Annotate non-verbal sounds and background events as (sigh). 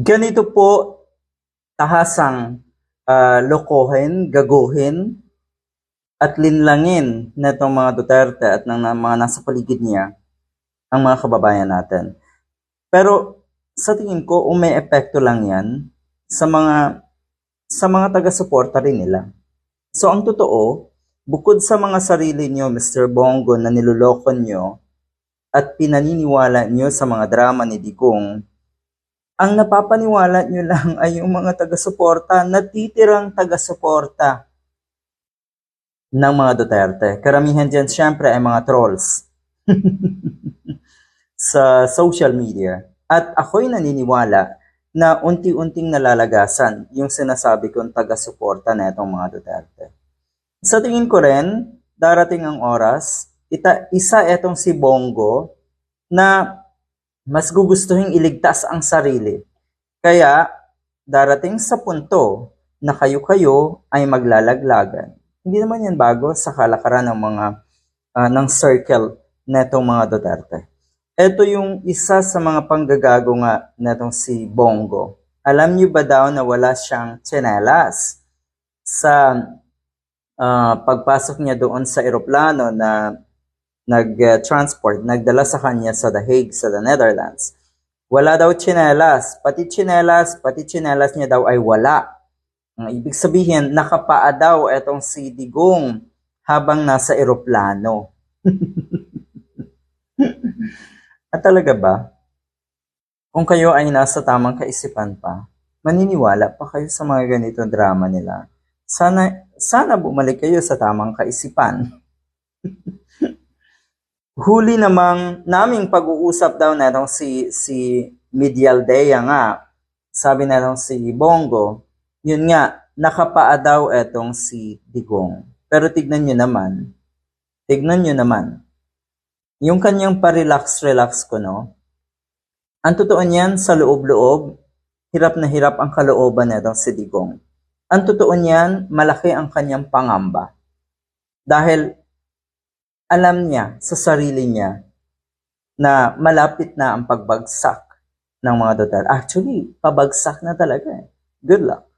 Ganito po tahasang ah, lokohin, gaguhin, at linlangin na mga Duterte at ng, mga nasa paligid niya ang mga kababayan natin. Pero sa tingin ko, may epekto lang yan sa mga sa mga taga-suporta rin nila. So ang totoo, bukod sa mga sarili nyo, Mr. Bongo, na niloloko nyo at pinaniniwala nyo sa mga drama ni Digong, ang napapaniwala nyo lang ay yung mga taga-suporta, natitirang taga-suporta ng mga Duterte. Karamihan dyan, syempre, ay mga trolls (laughs) sa social media. At ako'y naniniwala na unti-unting nalalagasan yung sinasabi kong taga-suporta na itong mga Duterte. Sa tingin ko rin, darating ang oras, ita, isa itong si Bongo na mas gugustuhin iligtas ang sarili. Kaya darating sa punto na kayo-kayo ay maglalaglagan. Hindi naman yan bago sa kalakaran ng mga ah, ng circle netong mga Duterte. Ito yung isa sa mga panggagago nga netong si Bongo. Alam niyo ba daw na wala siyang tsinelas sa ah, pagpasok niya doon sa eroplano na nag-transport, nagdala sa kanya sa The Hague, sa the Netherlands. Wala daw tsinelas. Pati tsinelas, pati tsinelas niya daw ay wala. Ibig sabihin, nakapaa daw etong si Digong habang nasa eroplano. (laughs) At talaga ba? Kung kayo ay nasa tamang kaisipan pa, maniniwala pa kayo sa mga ganitong drama nila. Sana, sana bumalik kayo sa tamang kaisipan. (laughs) Huli namang naming pag-uusap daw na itong si, si Medialdea nga, sabi na itong si Bongo, yun nga, nakapaa daw etong si Digong. Pero tignan nyo naman, tignan nyo naman, yung kanyang pa-relax-relax ko, no? Ang totoo niyan, sa loob-loob, hirap na hirap ang kalooban nitong si Digong. Ang totoo niyan, malaki ang kanyang pangamba. Dahil alam niya sa sarili niya na malapit na ang pagbagsak ng mga Duterte. Actually, pabagsak na talaga eh. Good luck.